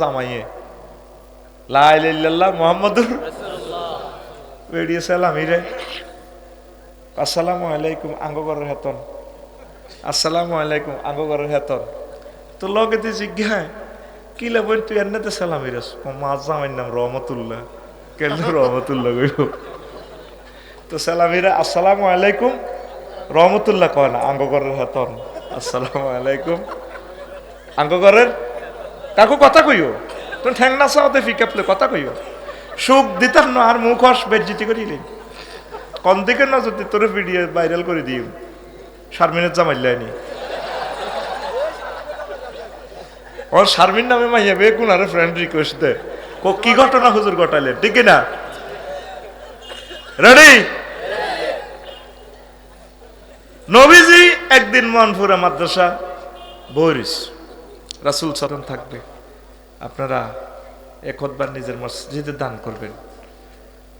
জামাইয়ে লাইল্লাহ মোহাম্মদুর বেরিয়ে সালাম রে আসসালামু আলাইকুম, আঙ্গগরের হেতন। আসসালামু আলাইকুম হেতন। তো লগে তুই জিজ্ঞায়, কি তুই সালাম মা জামাইর নাম রহমতুল্লাহ। কেন রহমতুল্লাহ গইব তো সালামিরা আসসালামু আলাইকুম। রহমতুল্লাহ কয় না, আঙ্গগরের হেতন। আসসালামু আলাইকুম। আঙ্গগরের কাকু কথা কইও? তুমি ঠ্যাং না চাওতে ফিকাপলে কথা কইও? সুখ দিতাম না আর মুখ হস বেজ্জিতি করিলি কোন দিকে না, যদি তোরে ভিডিও ভাইরাল করে দিও শারমিনের জামাইলাইনি ওর শারমিন নামে মাইয়া কোন আরে ফ্রেন্ড রিকোয়েস্ট দে। কো কি ঘটনা হুজুর ঘটাইলে ঠিক না রেডি নবীজি একদিন মনপুরা মাদ্রাসা বরিস রাসুল সরম থাকবে। আপনারা একবার নিজের মসজিদে দান করবেন।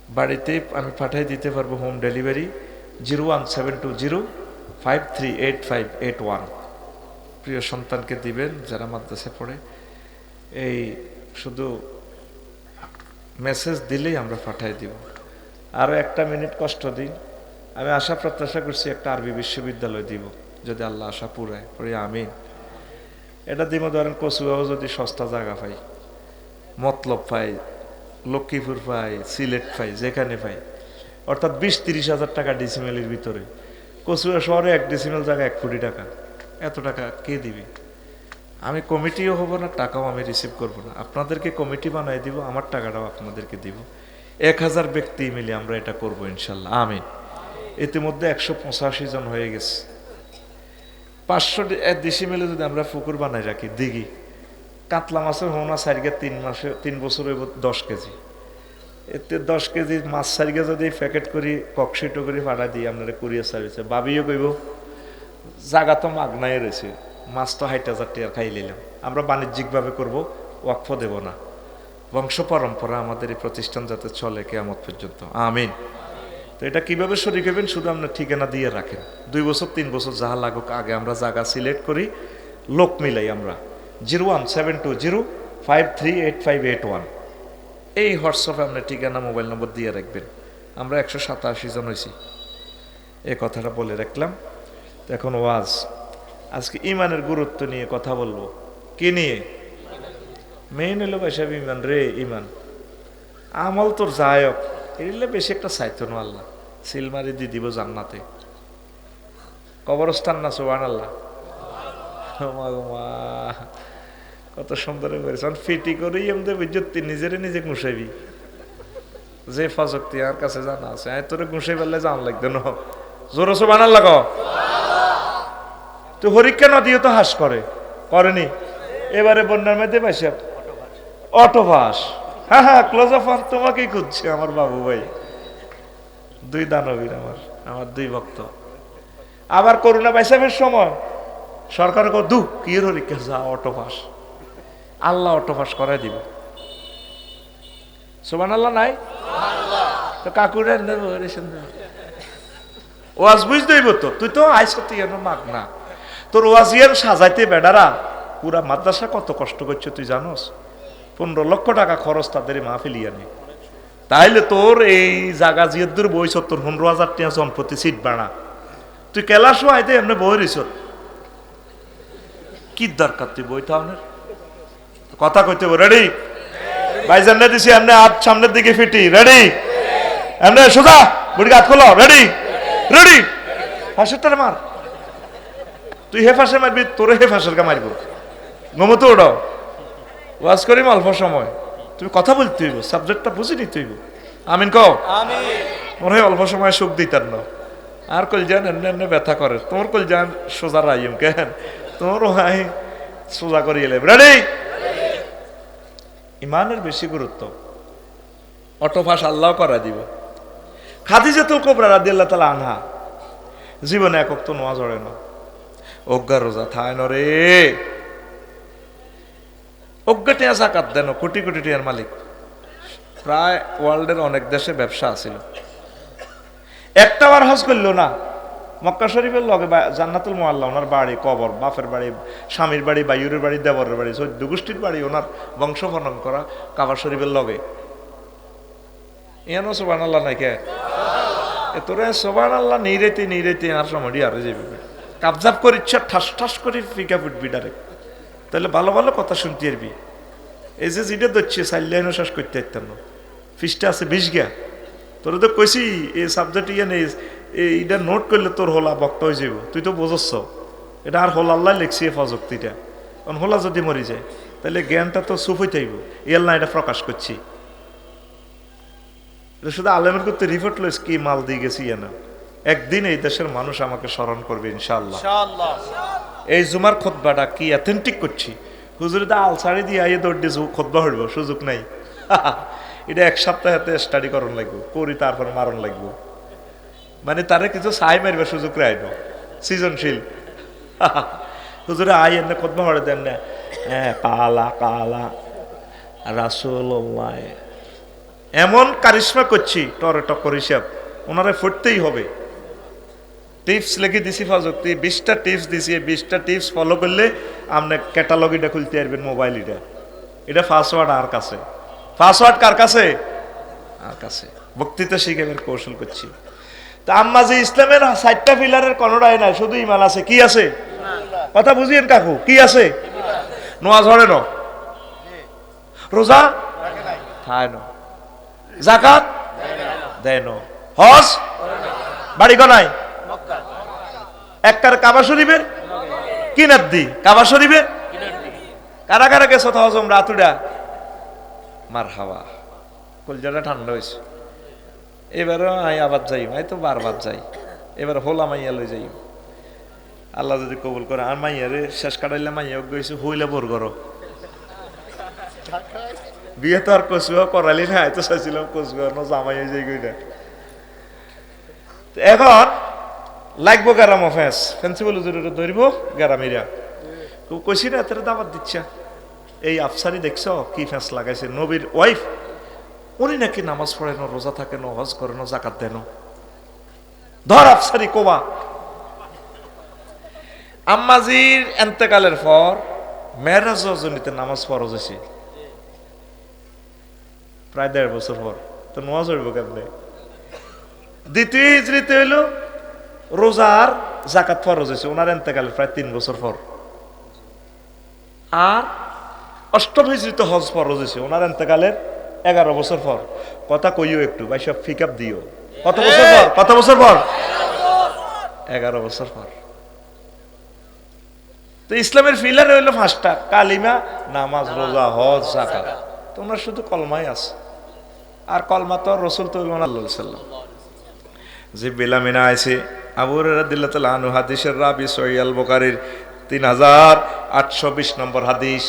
বাড়িতে আমি পাঠিয়ে দিতে পারব home delivery zero one seven two zero five three eight five eight one. প্রিয় সন্তানকে দিবেন যারা মাদ্রাসে পড়ে। এই শুধু মেসেজ দিলেই আমরা পাঠিয়ে দিব। আরও একটা মিনিট কষ্ট দিন। আমি আশা প্রত্যাশা করছি একটা আরবি বিশ্ববিদ্যালয় দিব। যদি আল্লাহ আশা পুরায়, পড়ি আমিন। এটা দিব ধরেন কচুয়াও যদি সস্তা জায়গা পাই, মতলব পাই, লক্ষ্মীপুর পাই, সিলেট পাই, যেখানে পাই, অর্থাৎ বিশ তিরিশ হাজার টাকা ডিসিমেলের ভিতরে। কচুয়া শহরে এক ডিসিমেল জায়গা এক কোটি টাকা। এত টাকা কে দিবে? আমি কমিটিও হব না, টাকাও আমি রিসিভ করব না। আপনাদেরকে কমিটি বানাই দিব, আমার টাকাটাও আপনাদেরকে দিব। এক হাজার ব্যক্তি মিলে আমরা এটা করব ইনশাল্লাহ। আমিন। ইতিমধ্যে একশো পঁচাশি জন হয়ে গেছে। পাঁচশো দেশি মেলে যদি আমরা পুকুর বানাই রাখি, দিঘি। কাতলা মাছের হোনা সারিগে তিন মাসে তিন বছর হইব দশ কেজি। এতে দশ কেজি মাছ সারিগে যদি প্যাকেট করি ককশিটো করে ভাড়া দিই আপনারা কুরিয়ার সার্ভিসে। বাবিও কইব, জাগা তো মাগনাই রয়েছে। মাছ তো হাইট হাজার টিয়ার খাই নিলাম আমরা বাণিজ্যিকভাবে করব, ওয়াকফ দেব না। বংশ পরম্পরা আমাদের এই প্রতিষ্ঠান যাতে চলে কেয়ামত পর্যন্ত। আমিন। তো এটা কীভাবে শরিক হবেন শুধু আপনার ঠিকানা দিয়ে রাখেন। দুই বছর, তিন বছর যাহা লাগুক, আগে আমরা জায়গা সিলেক্ট করি, লোক মিলাই আমরা। Zero one seven two zero five three eight five eight one. এই হোয়াটসঅ্যাপে আপনার ঠিকানা, মোবাইল নম্বর দিয়ে রাখবেন। আমরা একশো সাতাশি জন হয়েছি এই কথাটা বলে রাখলাম। এখন ওয়াজ। আজকে ইমানের গুরুত্ব নিয়ে কথা বলব। কি নিয়ে? মেইন হলো সাহেব ইমান রে, ইমান। আমল তোর যায়ক। এলে বেশি একটা চাইতো না আল্লাহ। সিলমারি দি দিব জান্নাতে। কবরস্থান না সোহান আল্লাহ কত সুন্দর করেছেন ফিটি করেই এমনি বুঝতে নিজেরে নিজে গুছাইবি যে ফজক্তি আর কাছে জানা আছে তোরে গুছাই পেলে জান লাগতো না। জোর সোহান আল্লাহ ক তো হরিক্ষা নদীও তো হাস করে। করেনি? এবারে বন্যার মধ্যে পাইছে। অটোভাস। হ্যাঁ হ্যাঁ ক্লোজ অফ তোমাকেই খুঁজছে আমার বাবু ভাই। দুই দানবীর আমার আমার দুই ভক্ত। আবার করোনা বাইসাবের সময় সরকার দু কি হরিক্ষা যা অটোভাস আল্লাহ অটোভাস করাই দিব। সুবান আল্লাহ নাই তো কাকুরে ওয়াজ বুঝতেই তো তুই তো আইস তুই এন মাগ না। তোর ওয়াজিয়ান সাজাইতে বেডারা পুরা মাদ্রাসা কত কষ্ট করছে তুই জানোস? পনেরো লক্ষ টাকা খরচ তাদের মাহফিল ইয়ানি। তাইলে তোর এই জাগা জিয়দ্দুর বই তোর পনেরো হাজার টাকা জনপ্রতি সিট বাড়া তুই কেলাস আইতে এমনি বই রইছ। কি দরকার তুই বই তাহলে কথা কইতে রেডি ভাইজান দিছি, এমনি হাত সামনের দিকে ফিটি রেডি এমনি সোজা বুড়ি হাত খোলো রেডি রেডি ফাঁসেরটারে মার। তুই হে ফাঁসে মারবি, তোরে হে ফাঁসের কা মারবো। গমতো ওটাও ওয়াজ করিম অল্প সময়। তুমি কথা বলতে হইব সাবজেক্টটা বুঝে নিতে হইব। আমিন কও? মনে হয় অল্প সময় সুখ দিতার না। আর কলজান এমনি এমনি ব্যথা করে। তোমার কলজান সোজা রাইম কেন? তোমার হাই সোজা করি এলে। রেডি ইমানের বেশি গুরুত্ব। অটোফাস আল্লাহ করা দিব। খাদিজাতুল কোবরা রাদিয়াল্লাহু তাআলা আনহা। জীবনে একক তো নোয়া জড়ে না। অজ্ঞা রোজা থায় ন রে। অজ্ঞা টিয়া জাকাত দেন কোটি কোটি টিয়ার মালিক। প্রায় ওয়ার্ল্ডের অনেক দেশে ব্যবসা আছিল। একটা বার হজ করল না। মক্কা শরীফের লগে জান্নাতুল মোয়াল্লা ওনার বাড়ি, কবর, বাপের বাড়ি, স্বামীর বাড়ি বাইরের বাড়ি, দেবরের বাড়ি, চৌদ্দ গোষ্ঠীর বাড়ি ওনার বংশ বর্ণন করা কাবা শরীফের লগে। ইয়ানো সোবান আল্লাহ নাই কে এ তোরা সোবান আল্লাহ নিরেতে নিরেতে আর সময় আর যাবে কাবজাব করিচ্ছা ঠাস ঠাস করে ফিকা ফুটবি ডাইরেক্ট তাহলে ভালো ভালো কথা শুনতে পারবি এই যে যেটা ধরছে সাইলাইনও শেষ করতে পারতাম না। ফিসটা আছে বিশ গা তোরা তো কইছি এই সাবজেক্ট ইয়ে নেই এইটা নোট করলে তোর হোলা বক্তা হয়ে যাব তুই তো বোঝস এটা আর হোলা আল্লাহ লিখছি এ প্রযুক্তিটা কারণ হোলা যদি মরি যায়, তাহলে জ্ঞানটা তো সুফ হইতে হইব। ইয়াল্লা এটা প্রকাশ করছি। শুধু আলেমের করতে রিপোর্ট লইস, কি মাল দিয়ে গেছি না। একদিন এই দেশের মানুষ আমাকে স্মরণ করবে ইনশাআল্লাহ। এই জুমার খোদবাটা কি অথেন্টিক করছি? হুজুরে দা আলসারি দিয়ে আইয়ে দৌড় দিয়ে খোদবা হইব, সুযোগ নাই। এটা এক সপ্তাহেতে স্টাডি করন লাগবো, করি তারপর মারণ লাগবো। মানে তারে কিছু সাই মারবে সুযোগ রাইব সৃজনশীল। হুজুরে আই এনে খোদবা হড়ে দেন না হ্যাঁ কালা কালা রাসুল এমন কারিশ্মা করছি, টরে টক্কর হিসাব ওনারে ফুটতেই হবে। টিপস লিখে দিছি ফাজুক্তি বিশটা টিপস দিছি বিশটা টিপস ফলো করলে আপনি ক্যাটালগ এটা খুলতে পারবেন মোবাইল এটা। এটা পাসওয়ার্ড আর কাছে। পাসওয়ার্ড কার কাছে? আর কাছে। বক্তৃতা শিখেবেন কৌশল করছি। তা আম্মা যে ইসলামের সাতটা পিলারের কোনোটাই নাই, শুধু ইমান আছে, কি আছে? কথা বুঝিয়েন কাকু, কি আছে? নোয়া ঝরে ন। রোজা? খায় ন। জাকাত? দেয় ন। হজ? বাড়ি গনায় একটার কাবা শরীফের? কিনার দি কাবা শরীফের? কারা কারা গেছো তো হজম রাতুডা? মার হাওয়া কলজাটা ঠান্ডা হয়েছে। এবারও আই আবার যাই আই তো বারবার যাই। এবার হোলা মাইয়া লই যাই আল্লাহ যদি কবুল করে, আর মাইয়ারে শেষ কাটাইলে মাইয়া গেছে হইলে বোর করো। বিয়ে তো আর কচুয়া করালি না তো চাইছিলাম কচুয়া ন জামাই হয়ে যাই গই এখন লাগবো গ্যারাম অফেন্স। প্রিন্সিপাল হুজুরের ধরব গ্যারামিরা কইছি না এত দাবাত দিচ্ছা। এই আফসারি দেখছ কি ফেঁস লাগাইছে? নবীর ওয়াইফ উনি নাকি নামাজ পড়ে না, রোজা থাকে না, হজ করে না, জাকাত দেন ধর আফসারি কোবা। আম্মাজির এন্তেকালের পর মেয়েরাজ রজনীতে নামাজ ফরজ হয়েছে প্রায় দেড় বছর পর। তো নামাজ পড়ব কেমনে? দ্বিতীয় হিজড়িতে হইল রোজার জাকাত ফরজ হয়েছে ওনার এন্তেকালের প্রায় তিন বছর পর। আর অষ্টম হিজড়িতে হজ ফরজ হয়েছে ওনার এন্তেকালের এগারো বছর পর। কথা কইও একটু ভাই সব ফিক দিও। কত বছর পর? কত বছর পর? এগারো বছর পর। তো ইসলামের ফিলার হইল পাঁচটা কালিমা নামাজ রোজা হজ জাকাত তোমরা শুধু কলমাই আছে। আর কলমা তো রসুল তো সাল্লাম যে বেলামিনা আছে আবু রাদিল্লাহ তাআলা আনহু হাদিসের রাবি সহিয়াল বুখারীর তিন হাজার আটশো বিশ নম্বর হাদিস।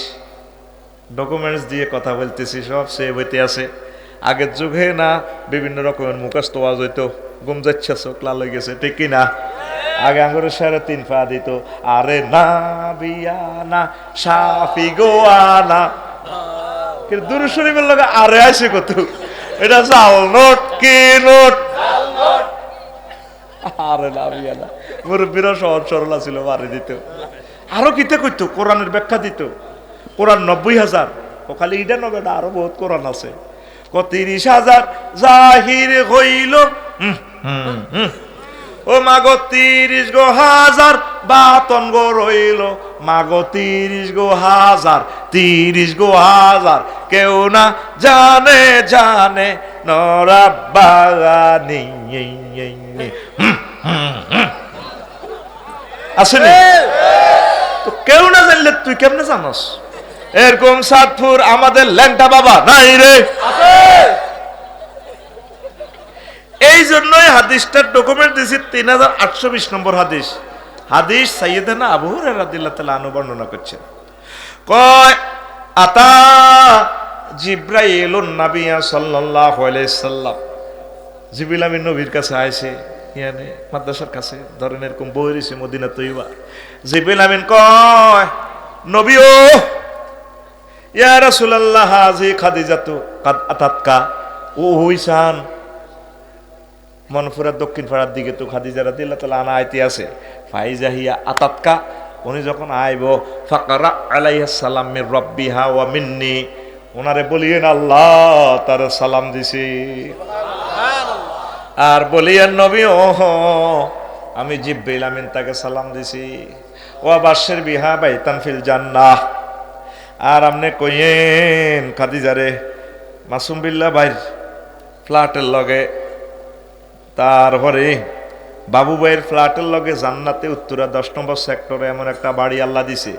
ডকুমেন্টস দিয়ে কথা বলতেছি, সব সেভ হইতে আছে। আগের যুগে না বিভিন্ন রকমের মুখস্থ ওয়াজ হইতো গুম যাচ্ছে, চোখ লাল হয়ে গেছে, ঠিক না আগে আঙ্গুরের সারে তিন পা দিত, আরে না বিয়ানা সাফি গোয়ানা কিন্তু দুরু শরীফের লগে আরে আসে কত? এটা জাল নোট কি নোট আরে না বিয়ানা মুরব্বীরা সহজ সরল ছিল মারি দিত। আরও কিতে করতো কোরআনের ব্যাখ্যা দিত। কোরআন নব্বই হাজার। ও খালি ইটা নবে না আরও বহুত কোরআন আছে। ক তিরিশ হাজার জাহির হইল। হুম, হুম। ও মাগো তিরিশ গো হাজার বাতন গো রইল। মাগো তিরিশ গো হাজার তিরিশ গো হাজার কেউ না জানে জানে নরা বাগানি আসেনি? তো কেউ না জানলে তুই কেমনে জানস? এরকম সাতপুর আমাদের ল্যাংটা বাবা নাই রে। এই জন্যই হাদিসটার ডকুমেন্ট দিয়েছি তিন হাজার আটশো বিশ নম্বর হাদিস। হাদিস সাইয়েদানা আবু রাদিল্লাহ তালা আনু বর্ণনা করছেন। কয়, আতা জিব্রাইলুন নাবিয়া আলাইহি সাল্লাম। জিবিল আমিন নবীর কাছে আইছে, ইয়ানে মাদ্রাসার কাছে, ধরেন এরকম বই রয়েছে, মদিনা তৈবা জিবিল আমিন কয় নবী ও ইয়া রাসূলুল্লাহ, হাজি খাদিজাতু কাদ আতাতকা, ও হইসান মনপুরার দক্ষিণ পাড়ার দিকে তো খাদিজারা দিল্লা তালা আনা আইতে আছে। ফাইজাহিয়া আতাতকা উনি যখন আইব ফাকারা আলাইহিস সালাম মির রব্বিহা ওয়া মিন্নি। ওনারে বলিয়েন আল্লাহ তার সালাম দিছি। আর বলিয়েন নবী ও আমি জিব্রাইল আমিন তাকে সালাম দিছি। ও বাসের বিহা বাইতান ফিল জান্নাহ। আর আমনে কইয়েন খাদিজারে মাসুম বিল্লা ভাই ফ্ল্যাটের লগে তারপরে বাবু ভাইয়ের ফ্ল্যাটের লগে জান্নাতে উত্তরা দশ নম্বর সেক্টরে এমন একটা বাড়ি আল্লাহ দিছে।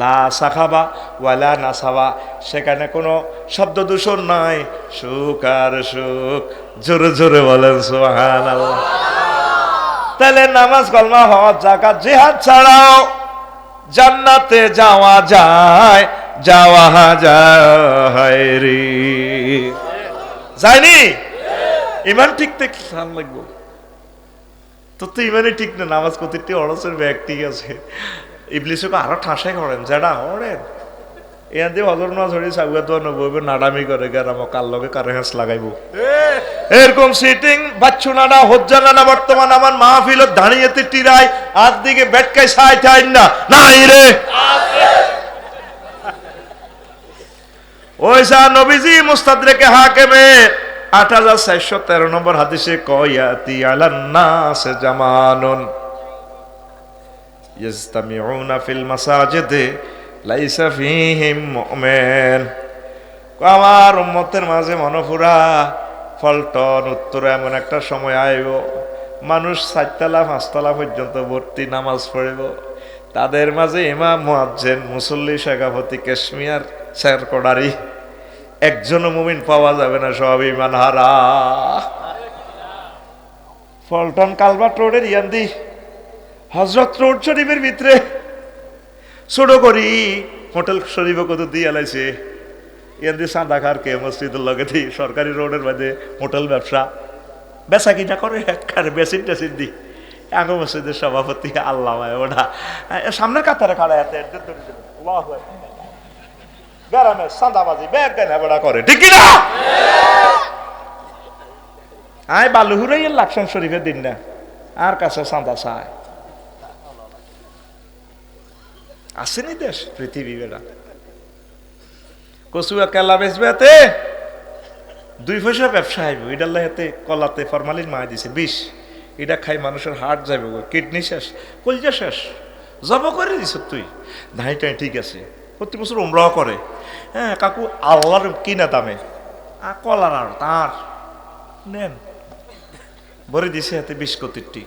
লা সাখাবা ওয়ালা না নাসাবা। সেখানে কোনো শব্দ দূষণ নাই। সুখ আর সুখ। জোরে জোরে বলেন সোহান তাহলে নামাজ কলমা হওয়ার জাকাত জিহাদ ছাড়াও জান্নাতে যাওয়া যায় যাওয়া যায় রে। যায়নি? ইমান ঠিক থাকলে ভালো লাগবো? তোর তো ইমানই ঠিক না, নামাজ প্রতিটি অড়সের ব্যাগ ঠিক আছে ইবলিশকে আরও ঠাসাই করেন যেটা হরেন এখান দিয়ে না ধরি সাগুয়া তো নবইবে নাডামি করে গেরাম কার লগে কারে হাঁস লাগাইবো। এরকম সিটিং বাচ্চু নাডা হজ্জা নানা, বর্তমান আমার মাহফিল টিরাই দিকে বেটকাই সাই না। নাই রে। ওইসা নবীজি মুস্তাদরেকে হাকেমে আট হাজার চারশো তেরো নম্বর হাদিসে কয়াতি আলান্নাস জামানুন। ইয়াজতামিউনা ফিল মাসাজিদে লাইসা ফিহিম মুমিন। আমার উম্মতের মাঝে মনপুরা ফলটন উত্তরে এমন একটা সময় আইব, মানুষ চারতলা, পাঁচতলা পর্যন্ত ভর্তি নামাজ পড়িব। তাদের মাঝে ইমাম মুসল্লি, শেখাপতি, কাশ্মীর স্যার কডারি একজনও মুমিন পাওয়া যাবে না, সব ইমান হারা। ফলটন কালভার্ট রোডের ইয়ান্দি হজরত রোড শরীফের ভিতরে। ছোট করি, হোটেল শরীফে কত দিয়ে আলাইছে ইয়ান্দি সাদা খার কে, মসজিদের লগে দি, সরকারি রোডের মধ্যে হোটেল ব্যবসা। বেচা কিনা করে একবারে বেসিন টেসিন দি। আঙ্গ মসজিদের সভাপতি, আল্লাহ ওটা। সামনের কাতারে খাড়া এত গ্রামে সান্দাবাজি ব্যাগ গানা বেড়া করে? ঠিক না আয় বালুহুরাই লাকসাম শরীফের দিন না। আর কাছে সান্দা চায়। আসেনি দেশ, পৃথিবী বেড়া। কচুয়া কেলা বেচবে এতে? দুই পয়সা ব্যবসা আইব এটার হাতে কলাতে ফরমালিন মায় দিছে। বিষ। এটা খাই মানুষের হার্ট যাবে কিডনি শেষ, কলজা শেষ। জব করে দিছ তুই? ধাইটাই ঠিক আছে। প্রতি বছর উমরাও করে। হ্যাঁ কাকু আল্লাহর কিনা দামে। কলার আর তার। নেন। ভরে দিছে হাতে বিষ কতিরটি।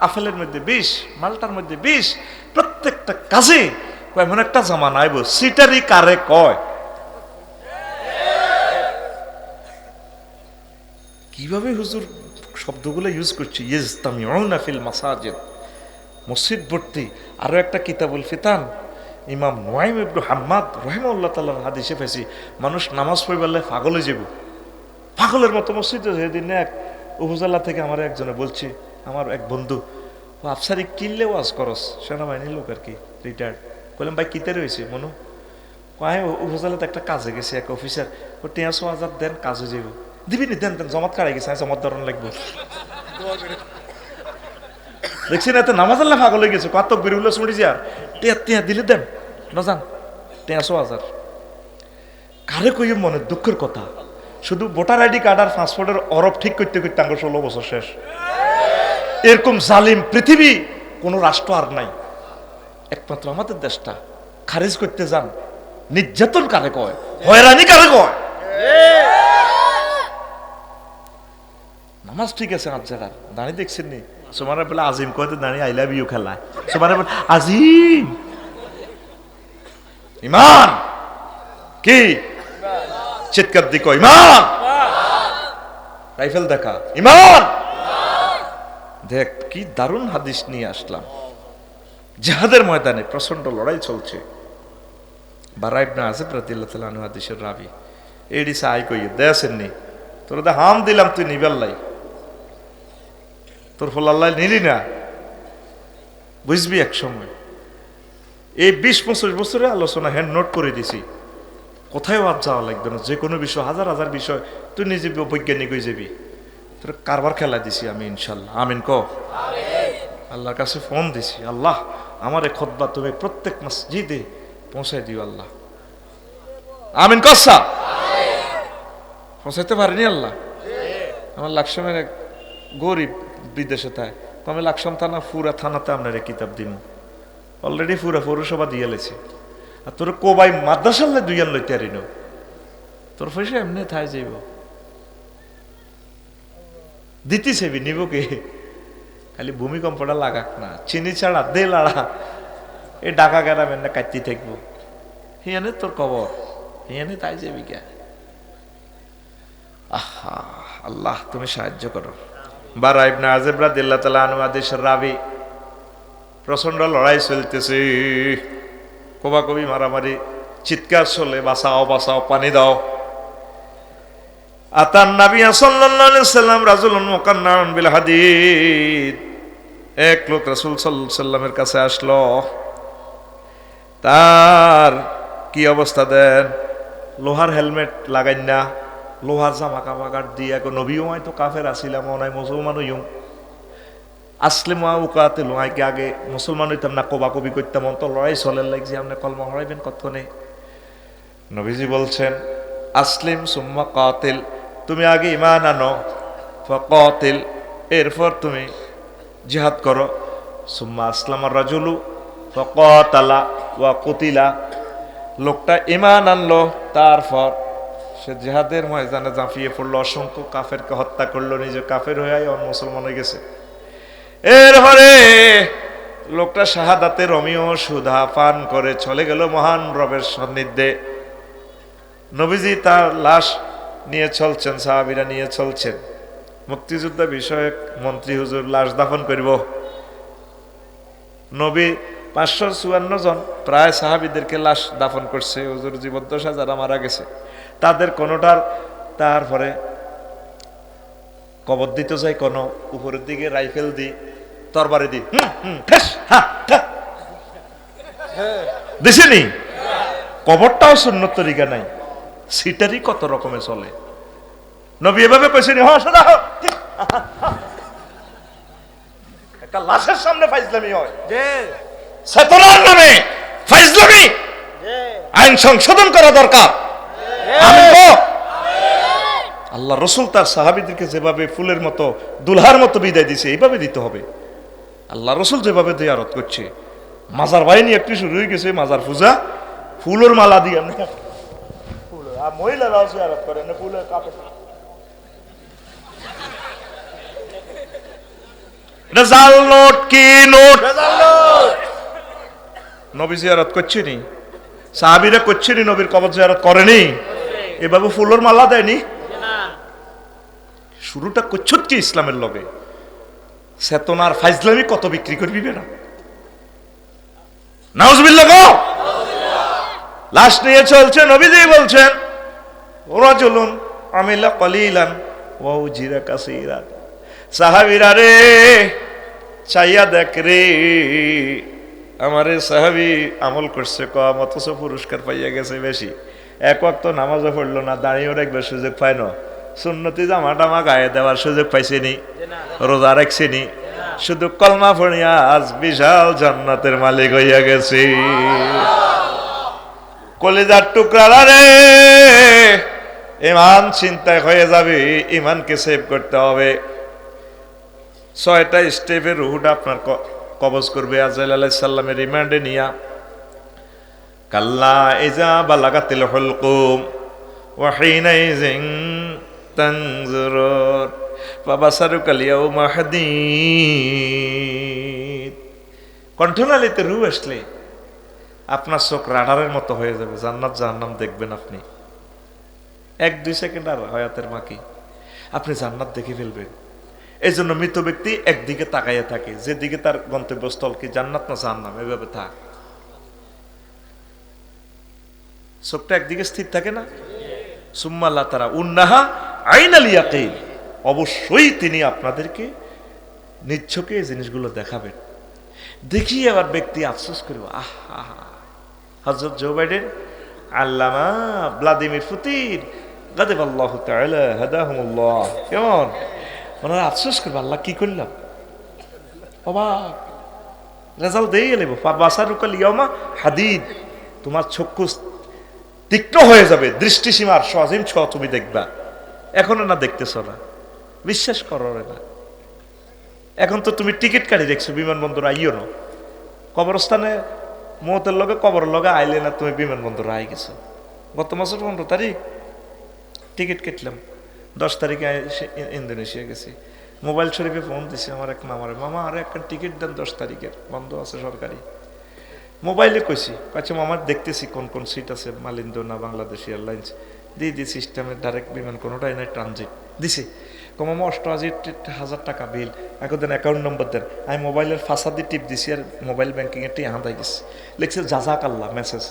আপেলের মধ্যে বিষ মালটার মধ্যে বিষ প্রত্যেকটা কাজে এমন একটা জামান আইব সিটারি কারে কয়। কীভাবে হুজুর শব্দগুলো ইউজ করছি? ইয়েস্তামিউনা ফিল মাসাজিদ। মসজিদ ভর্তি আরও একটা কিতাবুল ফিতান। ইমাম নোয়াইম ইবনু হাম্মাদ রহিমউল্লাহ তাআলার হাদিসে পেয়েছি, মানুষ নামাজ পড়িবালে পাগল যাব। পাগলের মতো মসজিদে সেদিন এক উপজেলা থেকে আমার একজনে বলছে, আমার এক বন্ধু, ও আফসারি কিনলে ওয়াজ করস? সেনাবাহিনীর লোক আর কি রিটায়ার্ড বললাম ভাই, কিতে রয়েছে মনু? কয় উপজেলাতে একটা কাজে গেছে, এক অফিসার ও টিয়াশো হাজার দেন, কাজে যাব দিবি নি? দেন দেন, জমাত কাড়াই গেছে জমাত ধরন লাগবে। দেখছি না এত নামাজ আল্লাহ পাগল হয়ে গেছে কত বেরুল শুনেছি আর। টিয়া টিয়া দিলে দেন না যান টিয়াশো হাজার কারে কই মনে দুঃখের কথা। শুধু ভোটার আইডি কার্ড আর পাসপোর্টের অরব ঠিক করতে করতে আঙ্গ ষোলো বছর শেষ। এরকম জালিম পৃথিবী কোনো রাষ্ট্র আর নাই। একমাত্র আমাদের দেশটা। খারিজ করতে যান। নির্যাতন কারে কয়? হয়রানি কারে কয়? নামাজ ঠিক আছে আজ জায়গার দাঁড়িয়ে দেখছেন নি? সোমারা বলে আজিম কয়তো দাঁড়িয়ে আই লাভ ইউ খেলায় সোমারা বলে আজিম ইমান কি চিৎকার দিক ইমান রাইফেল দেখা ইমান দেখ কি দারুণ হাদিস নিয়ে আসলাম জাহাদের ময়দানে প্রচণ্ড লড়াই চলছে বারাইবনা আছে প্রতিল্লাহ তালু হাদিসের রাবি এডি সাই কই দেয়াসেন নি তোর হাম দিলাম তুই নিবেল নিবেল্লাই তোর ফল আল্লাহ নিলি না। বুঝবি এক সময়। এই বিশ পঁচিশ বছরে আলোচনা হ্যান্ড নোট করে দিছি। কোথায় আর যাওয়া লাগবে না? যে কোনো বিষয়, হাজার হাজার বিষয়, তুই নিজে বৈজ্ঞানিক হয়ে যাবি। তোর কারবার খেলা দিছি আমি ইনশাল্লাহ আমিন ক আল্লাহর কাছে ফোন দিছি, আল্লাহ, আমার এই খোদবা তুমি প্রত্যেক মসজিদে পৌঁছাই দিও, আল্লাহ। আমিন কসা পৌঁছাইতে পারিনি, আল্লাহ। আমার লাকসামের এক গরিব বিদেশে তাই। তো আমি লাকসাম থানা, ফুরা থানাতে আপনার কিতাব দিন অলরেডি ফুরা পৌরসভা দিয়ে লেছে। আর তোর কোবাই মাদ্রাসাল্লে দুইয়ান লইতে আরিন তোর পয়সা এমনি থাই যাইব। দিতি সেবি, নিব কে? খালি ভূমিকম্পটা লাগাক না। চিনি ছাড়া, দে লাড়া। এ ডাকা গ্রামের না কাটতি থাকব। হিয়ানে তোর কবর। হিয়ানে তাই যাবি কে? আহা, আল্লাহ, তুমি সাহায্য করো। বারা ইবনে আজেব রাদিয়াল্লাহু তাআলা আনহু আদেশের রাবি প্রচণ্ড লড়াই চলতেছে। কবাকবি মারামারি, চিৎকার চলে, বাঁচাও বাঁচাও, পানি দাও। আতান নাবিয়া আলাইহি সাল্লাম রাজুলুন মুকান্নাউন বিল হাদিদ। এক লোক রাসূল সাল্লামের কাছে আসলো। তার কি অবস্থা দেন? লোহার হেলমেট লাগাই না। লোহার জামা কামাকার দিয়ে এখন নবীও হয়তো কাফের আসিলাম হয় মুসলমান হইম আসলে মা উকাতে লোহাইকে আগে মুসলমান হইতাম না কবা কবি করতাম অন্ত লড়াই চলে লাগছে আপনি কলমা হরাইবেন কতক্ষণে নবীজি বলছেন, আসলিম সুম্মা কাতিল, তুমি আগে ইমান আনো ফকাতিল এরপর তুমি জিহাদ করো। সুম্মা আসলাম রাজুলু ফকাতালা ওয়া কুতিলা, লোকটা ইমান আনলো, তারপর সে জেহাদের ময়দানে জাঁপিয়ে পড়ল, অসংখ্য কাফেরকে হত্যা করল, নিজে কাফের হয়ে অন মুসলমান হয়ে গেছে। এরপরে লোকটা শাহাদাতে রমিও সুধা পান করে চলে গেল মহান রবের সান্নিধ্যে। নবীজি তার লাশ নিয়ে চলছেন, সাহাবিরা নিয়ে চলছেন। মুক্তিযুদ্ধ বিষয়ক মন্ত্রী হুজুর লাশ দাফন করিব। নবী পাঁচশো চুয়ান্ন জন প্রায় সাহাবিদেরকে লাশ দাফন করছে। হুজুর জীবদ্দশা যারা মারা গেছে। তাদের কোনোটার তারপরে কবর দিতে চাই কোনো উপরের দিকে রাইফেল দি তরবারি দি। দিছেনি কবরটাও সুন্নত তরিকা নাই। সিটারই কত রকমে চলে। নবী এভাবে কইছেনি হ শোনা হ, ঠিক, আহা, হা। একটা লাশের সামনে ফাইজলামি হয়। চেতনার নামে ফাইজলামি আইন সংশোধন করা দরকার। আল্লাহ রসুল তার সাহাবিদেরকে যেভাবে ফুলের মতো দুলহার মতো বিদায় দিছে এইভাবে দিতে হবে। আল্লাহ রসুল যেভাবে দেয়ারত করছে মাজার বাহিনী একটি শুরু হয়ে গেছে মাজার পূজা ফুলের মালা দিয়ে এমনি ফুল আর মহিলারাও জিয়ারত করে না ফুলের কাপে এটা নোট কি নোট? নবী জিয়ারত করছে নি সাহাবিরা করছে নি নবীর কবর জিয়ারত করেনি। এভাবে ফুলের মালা দেয়নি? শুরুটা করছত কি ইসলামের লগে। চেতনার ফাইজলামি কত বিক্রি করবি না। গো। লাশ নিয়ে চলছে নবীজি বলছেন ওরা চলুন আমিলা কলিলান ও জিরা কাসিরা। সাহাবিরা রে চাইয়া দেখ রে আমারে সাহাবি আমল করছে কম অথচ পুরস্কার পাইয়া গেছে বেশি। এক ওয়াক্ত নামাজও পড়ল না, দাঁড়িয়েও রাখবার সুযোগ পায় না। সুন্নতি জামা টামা গায়ে দেওয়ার সুযোগ পাইছেনি, রোজা রাখছেনি। শুধু কলমা ফড়িয়া আজ বিশাল জান্নাতের মালিক হইয়া গেছে। কলিজার টুকরা রে, ইমান চিন্তায় হয়ে যাবে, ইমানকে সেভ করতে হবে। ছয়টা স্টেপের রুহুটা আপনার কবজ করবে, আজাইল আলাহ সাল্লামের রিমান্ডে নিয়া। কাল্লা হাদীদ। কণ্ঠনালীতে রু আসলে আপনার চোখ রাডারের মতো হয়ে যাবে, জান্নাত জাহান্নাম দেখবেন আপনি। এক, দুই সেকেন্ড আর হয়াতের মাকি আপনি জান্নাত দেখে ফেলবেন। এই জন্য মৃত ব্যক্তি একদিকে তাকাইয়া থাকে, যেদিকে তার গন্তব্যস্থল কি জান্নাত না জাহান্নাম, এভাবে থাক। চোখটা একদিকে স্থির থাকে না? সুম্মাল্লাহ তারা উন্নাহা আইনাল ইয়াকিন। অবশ্যই তিনি আপনাদেরকে নিচ্ছকে এই জিনিসগুলো দেখাবেন। দেখি আবার ব্যক্তি আফসোস করবে আহ হজরত জো বাইডেন, আল্লামা ভ্লাদিমির পুতিন গাদেব আল্লাহ হাদাহুমুল্লাহ। কেমন? ওনারা আফসোস করবে, আল্লাহ কি করলাম? অবাক। রেজাল্ট দিয়ে গেলে বাসারুকাল ইয়মা হাদিদ। তোমার চক্ষু তীক্ষ্ণ হয়ে যাবে, দৃষ্টিসীমার সজিম ছ তুমি দেখবা। এখনও না দেখতেছ না। বিশ্বাস করো না এখন তো তুমি টিকিট কাটি দেখছ, বিমানবন্দর আইও না। কবরস্থানে মতের লগে কবরের লগে আইলে না তুমি বিমানবন্দর আই গেছো। গত মাসের পনেরো তারিখ। টিকিট কেটলাম। দশ তারিখে ইন্দোনেশিয়া গেছি। মোবাইল শরীফে ফোন দিছে আমার এক মামারে, মামা, আরে একটা টিকিট দেন দশ তারিখের। বন্ধ আছে সরকারি। মোবাইলে কইছি আচ্ছা মামার দেখতেছি কোন কোন সিট আছে, মালিন্দ না বাংলাদেশ এয়ারলাইন্স দিয়ে দিই সিস্টেমে ডাইরেক্ট বিমান কোনোটাই নাই ট্রানজিট দিছি। কমামা অষ্টআশি হাজার টাকা বিল এখন দেন অ্যাকাউন্ট নম্বর দেন। আমি মোবাইলের ফাঁসা দিয়ে টিপ দিছি আর মোবাইল ব্যাংকিংয়ে টি হাঁদাই গেছি। লিখছে, জাজাক আল্লাহ মেসেজ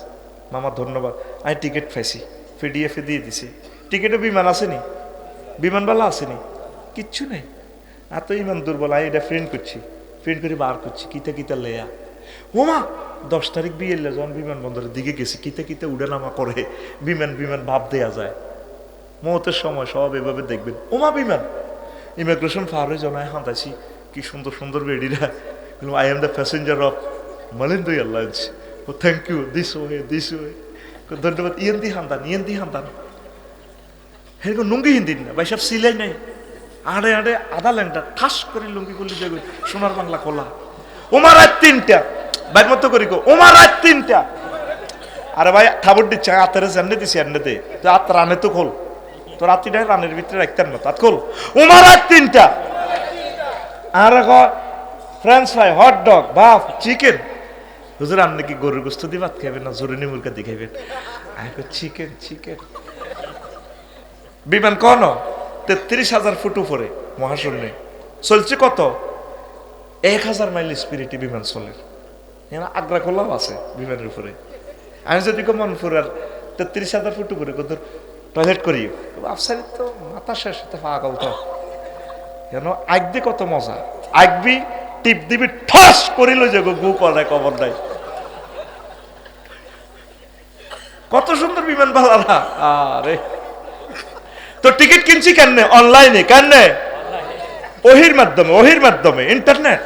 মামা, ধন্যবাদ, আমি টিকিট পাইছি। পিডিএফে দিয়ে দিছি। টিকিটে বিমান আসেনি? বিমানবালা আসেনি? কিচ্ছু নেই। এত ইমান দুর্বল, আমি এটা প্রিন্ট করছি। প্রিন্ট করে বার করছি, কিতা কিতা লেয়া। ওমা দশ তারিখ বিয়ে এলে যখন বিমানবন্দরের দিকে গেছি, কিতে কিতে উড়ে নামা করে বিমান বিমান ভাব দেয়া যায়। মহতের সময় সব এভাবে দেখবেন। ওমা বিমান! ইমিগ্রেশন হয়ে জনায় হাঁটাইছি কি সুন্দর সুন্দর বেডিরা I am the passenger of Malindo airlines O thank you this way this way ধন্যবাদ ইয়েন দি হান্দান ইয়েন দি হান্দান হেরকম লুঙ্গি হিন্দি না, ভাই, সব সিলাই নাই। আড়ে আড়ে আধা ল্যাংটা, ঠাস করে লুঙ্গি করলি যাবে সোনার বাংলা খোলা ওমার রাত তিনটা বাইর মতো করি ওমার রাত তিনটা। আরে ভাই খাবার দিচ্ছে আত্মারে জানে দিছি এমনিতে তো আত রানে তো খোল। তো রাত্রিটা রানের ভিতরে রাখতেন না তাত খোল। ওমার রাত তিনটা। আর French fry hot dog বাফ chicken হুজুর, আপনি কি গরুর গোস্ত দিয়ে ভাত খাইবেন না জরুরি মুরগা দিয়ে খাইবেন? আমি চিকেন চিকেন বিমান কন তেত্রিশ হাজার ফুট উপরে, মহাশূন্যে। চলছে কত? এক হাজার মাইল স্পিরিটি বিমান চলে। এখানে আগ্রা খোলাও আছে বিমানের উপরে। আমি যদি কো মনপুরার তেত্রিশ হাজার ফুট উপরে কত টয়লেট করি আফসারি তো মাথা শেষ হতে পাগল তো। কেন? আগদি কত মজা। আগবি টিপ দিবি ঠাস করিল যে গো করে কবর নাই। কত সুন্দর বিমান বালারা। আরে। তো টিকিট কিনছি কেন অনলাইনে কেন ওহির মাধ্যমে ওহির মাধ্যমে ইন্টারনেট।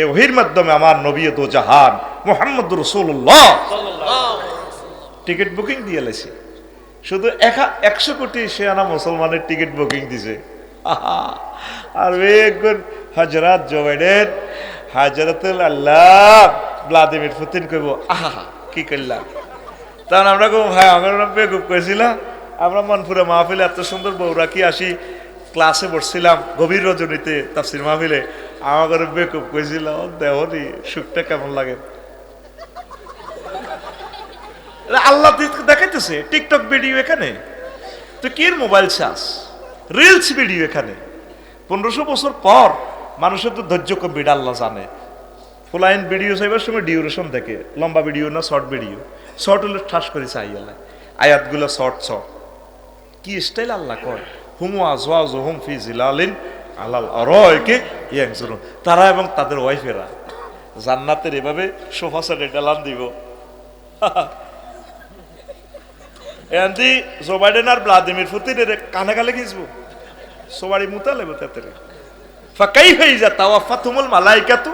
এই ওহির মাধ্যমে আমার নবী দো জাহান মোহাম্মদ রসুল্লাহ টিকিট বুকিং দিয়ে লেছি। শুধু একা একশো কোটি সেয়ানা মুসলমানের টিকিট বুকিং দিছে। আর একজন হজরত জো বাইডেন হাজরতুল আল্লাহ ভ্লাদিমির পুতিন কইব, আহা, কি করলাম তখন আমরা কব ভাই, আমার বেকুব করেছিলাম আমরা মনপুরে মাহফিলে এত সুন্দর বউরা কি আসি ক্লাসে বসছিলাম, গভীর রজনীতে, তাফসির মাহফিলে ঘরে বেকুব করেছিলাম দেহনি সুখটা কেমন লাগে? আল্লাহ দেখাইতেছে টিকটক ভিডিও এখানে। তো কির মোবাইল চাস? রিলস ভিডিও এখানে। পনেরোশো বছর পর মানুষের তো ধৈর্য কমবে আল্লাহ জানে। ফুলাইন ভিডিও চাইবার সময় ডিউরেশন দেখে, লম্বা ভিডিও না শর্ট ভিডিও শর্ট হলে ঠাস করে চাই আল্লাহ। আয়াতগুলো শর্ট শর্ট কি স্টাইল আল্লাহ কয়? হুমু আজ হুম ফি জিলালিন আলাল অরয়কে ইয়াংজুরুন তারা এবং তাদের ওয়াইফেরা। জান্নাতের এভাবে সোফা সেটে ডালান দিব। এন্দি জো বাইডেন আর ভ্লাদিমির পুতিনের কানে কালে খিসবো সোবাড়ি মুতা লেবো তাতে ফাকাই হয়ে যা তাওয়াফাতুমুল মালাইকাতু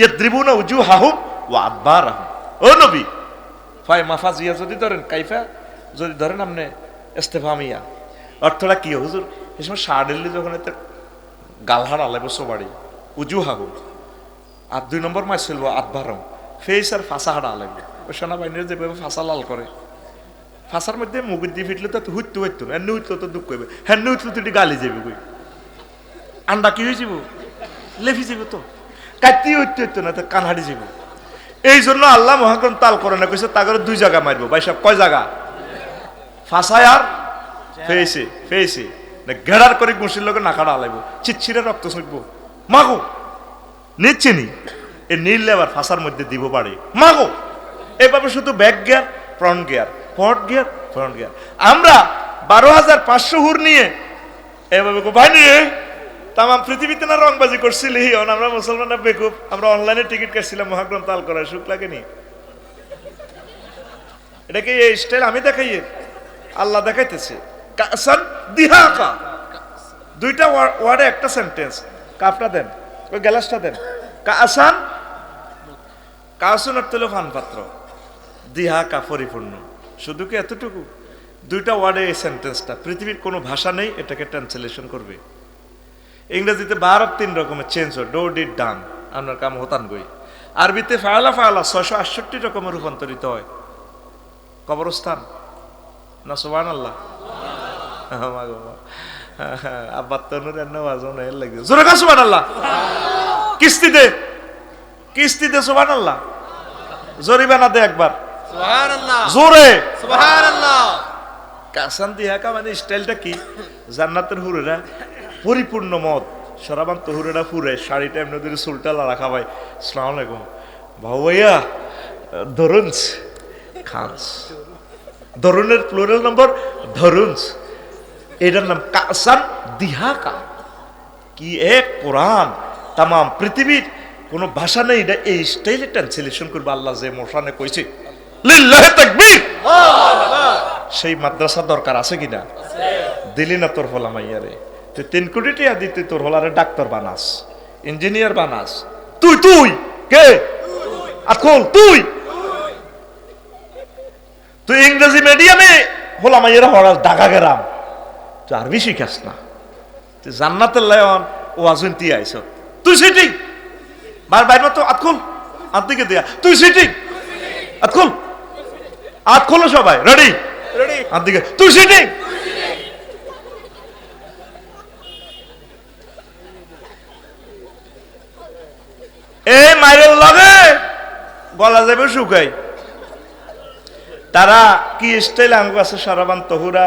ইয়াদ্রিবুনা উজুহাহুম ওয়া আদবারাহুম। ও নবী ফাই মাফাজিয়া যদি ধরেন, কাইফা যদি ধরেন আপনি ইস্তেফামিয়া অর্থটা কি হুজুর? এই সময় সাড়েলি যখন এতে গালহার আলাইব উজু উজুহাহুম আর দুই নম্বর মাস চলবো আদবারম ফেস আর ফাঁসা হাড়া আলাইব ওই সেনাবাহিনীর যেভাবে ফাঁসা লাল করে। ফাঁসার মধ্যে মুগুর দিয়ে ফিটলে তো হুইতো হইতো না হইতো তো দুঃখ করবে হ্যাঁ হইতো তুই গালি যাবি কই? আন্ডা কি হয়ে যাব লেফি যাব তো? কাটি হইতে হইতো না, তো কানহাড়ি যাব এই জন্য আল্লাহ মহাকরণ তাল করে না, কইছে তাগরে দুই জায়গা মারবো। ভাই সব কয় জায়গা? ফাঁসায় আর ফেয়েছে ফেয়েছে ঘেরার করে গুঁসির লোকে নাকাড়া আলাইব চিচ্ছিরে রক্ত শুকবো মাগো, নিচ্ছে নি। এ নীল আবার ফাঁসার মধ্যে দিব পারে মাগো, এভাবে শুধু back gear, front gear front gear front gear. আমরা বারো হাজার পাঁচশো হুর নিয়ে, এভাবে ভাই নিয়ে, তামাম পৃথিবীতে না রংবাজি করছিলি এখন আমরা মুসলমানরা বেকুব, আমরা অনলাইনে টিকিট কাটছিলাম, মহাগ্রম তাল করার সুখ লাগেনি। এটাকে এই স্টাইল আমি দেখাই আল্লাহ দেখাইতেছে। কাসান দিহাকা। দুইটা ওয়ার- ওয়ার্ডে একটা সেন্টেন্স কাপটা দেন, ওই গ্যালাসটা দেন। কাসান কাসুন অর্থ হলো পানপাত্র দিহা কা পরিপূর্ণ। শুধু কি এতটুকু? দুইটা ওয়ার্ডে এই সেন্টেন্সটা পৃথিবীর কোনো ভাষা নেই এটাকে ট্রান্সলেশন করবে। ইংরেজিতে বারো তিন রকমের চেঞ্জ হয়। Do did, done. আপনার কাম হতান গই। আরবিতে ফায়ালা ফায়ালা ছয়শো আটষট্টি রকমের রূপান্তরিত হয়। কবরস্থান। না সোবান আল্লাহ আব্বার তনুর এন্ন বাজন এর লাগে জোরে কা সোবান আল্লাহ কিস্তিতে কিস্তিতে সোবান আল্লাহ জরিমানা দে একবার। সুবহানাল্লাহ। জোরে। সুবহানাল্লাহ। কাসান দিহাকা মানে স্টাইলটা কি? জান্নাতের হুরেরা পরিপূর্ণ মদ। সরাবান্ত হুরেরা ফুরে শাড়িটা এমনি ধরে চুলটা রাখা ভাই সালাম আলাইকুম। ভাইয়া ধরুনস। খানস। ধরুনের প্লোরাল নম্বর ধরুনস। এটার নাম কাসান দিহাকা। কি এক কোরআন তাম পৃথিবীর কোনো ভাষা নেই, এটা এই স্টাইলে ট্রান্সলেশন করবে আল্লাহ যে মোশানে কইছে। সেই মাদ্রাসা দরকার আছে কিনা? দিলি না তোর হলা মাইয়ারে তুই তিন কোটি টিয়া দিতে তোর হলারে ডাক্তার বানাস, ইঞ্জিনিয়ার বানাস। তুই তুই! কে? আতকল তুই! তুই ইংরেজি মিডিয়ামে হলা মাইয়ারা হরাস ঢাকা গেরাম। তুই আরবি শিখাস না। তুই জান্নাতের লায়ন ও আজুন তুই আইস। তুই সিটিং। বার বাইর তো আতকুল আত দিকে দিয়া। তুই সিটিং। আতকুল আত খোলো সবাই। রেডি রেডি আর দিকে তুই সিটিং। এই লগে গলা যাবে শুকাই। তারা কি স্টাইল আঙ্গু আছে সারাবান তহুরা?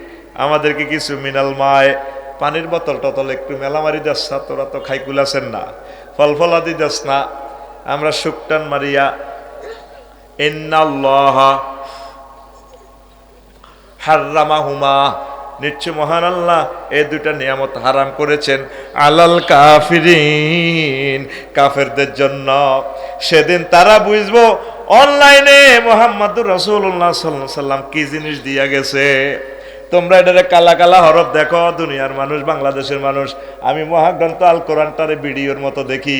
আমাদেরকে কিছু মিনাল মায়, পানির বোতল টতল একটু মেলামারি দাস না তোরা তো খাইকুলাছেন না। ফল ফলাদি দাস না। আমরা শুকটান মারিয়া মহান আল্লাহ এই দুইটা নিয়ামত হারাম করেছেন। জন্য। সেদিন তারা বুঝব অনলাইনে মোহাম্মদুর রসুল্লাহ সাল্লাম কি জিনিস দিয়া গেছে। তোমরা এটারে কালা কালা হরফ দেখো, দুনিয়ার মানুষ, বাংলাদেশের মানুষ। আমি মহাগ্রন্থ আল কোরআনটারে ভিডিওর মতো দেখি।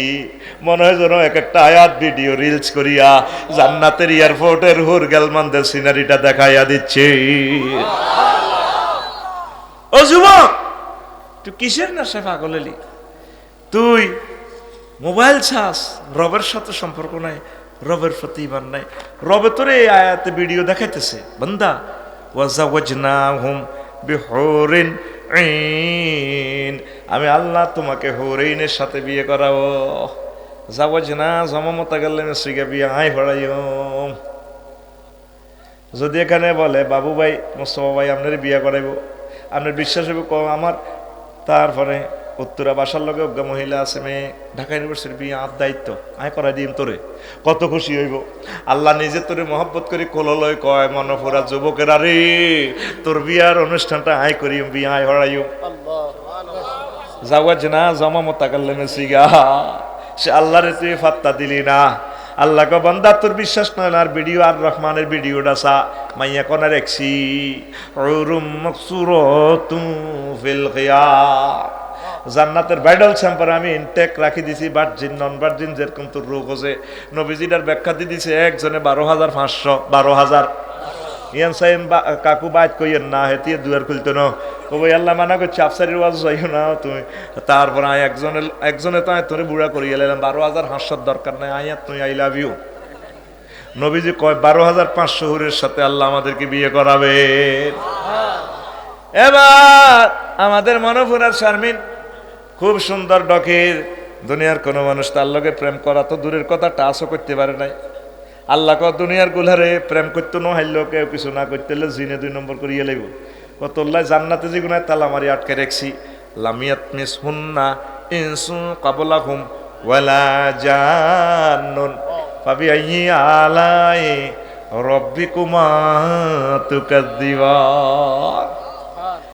মনে হয় যেন এক একটা আয়াত ভিডিও রিলস করিয়া জান্নাতের এয়ারপোর্টের হুর গেলমানদের সিনারিটা দেখাইয়া দিচ্ছে। ও যুবক, তুই কিসের নেশা পাগল এলি তুই মোবাইল ছাস রবের সাথে সম্পর্ক নাই, রবের প্রতি ইমান নাই। রবে তোরে আয়াতে ভিডিও দেখাইতেছে। বান্দা ওয়াজাওয়াজনাহুম বিহুরিন ঈন আমি আল্লাহ তোমাকে হরিনের সাথে বিয়ে করাবো। জাওয়াজনা জমমতা গেলে মেসিকে বিয়ে আই হড়াইও যদি এখানে বলে, বাবু ভাই, মোস্তফা ভাই, আপনার বিয়ে করাইব। আপনার বিশ্বাস হবে আমার, তারপরে উত্তরা বাসার লগে অজ্ঞা মহিলা আছে, মেয়ে, ঢাকা ইউনিভার্সিটির বিয়ে আর দায়িত্ব। আয় করাই দিম তোরে। কত খুশি হইব। আল্লাহ নিজে তোরে মহব্বত করে কোললয় কয়, মনফুরা যুবকেরা রে, তোর বিয়ার অনুষ্ঠানটা আয় করিম, বিয়ে আয় হরাইম যাওয়া না জমা মতা করলে মেসিগা সে আল্লাহরে তুই ফাত্তা দিলি না। আল্লাহ বান্দা, তোর বিশ্বাস নয় আর ভিডিও আর রহমানের ভিডিওটা সা। মাইয়া কোনা রেখছি। উরুম মাকসুরাতুম ফিল খিয়াম জান্নাতের ভাইটাল স্যাম্পার আমি ইনটেক রাখি দিছি ভার্জিন নন ভার্জিন যেরকম তোর রোগ হচ্ছে। নবীজিটার ব্যাখ্যা দিয়ে দিছে, একজনে বারো হাজার পাঁচশো, বারো হাজার। ইয়ান সাইন কাকু বাইত কইয়েন, না হেতিয়ে দুয়ার খুলতো না। কবে আল্লাহ মানা করছে, আফসারির ওয়াজ যাইও না, তুমি তারপর আয় একজনে একজনে তো আয় তোরে বুড়া করিয়ে এলাম বারো হাজার হাঁসর দরকার নাই, আয়া তুই আই লাভ ইউ নবীজি কয়, বারো হাজার পাঁচশো হুরের সাথে আল্লাহ আমাদেরকে বিয়ে করাবে এবার আমাদের মনফুরার শারমিন খুব সুন্দর ডকের দুনিয়ার কোনো মানুষ তার লগে প্রেম করা তো দূরের কথা, টাচও করতে পারে নাই। আল্লাহ ক দুনিয়ার গুলারে প্রেম করতে ন হাইল কেউ কিছু না করতে হলে জিনে দুই নম্বর করিয়ে লাগব কত জান্নাতে যেগুলো তালা মারি আটকে রেখছি। লামিয়াত মিস হুন্না ইনসু কাবলাহুম ওয়ালা জান্নুন ফাবিআইয়ি আলাই রব্বিকুমা তুকাদ্দিবান।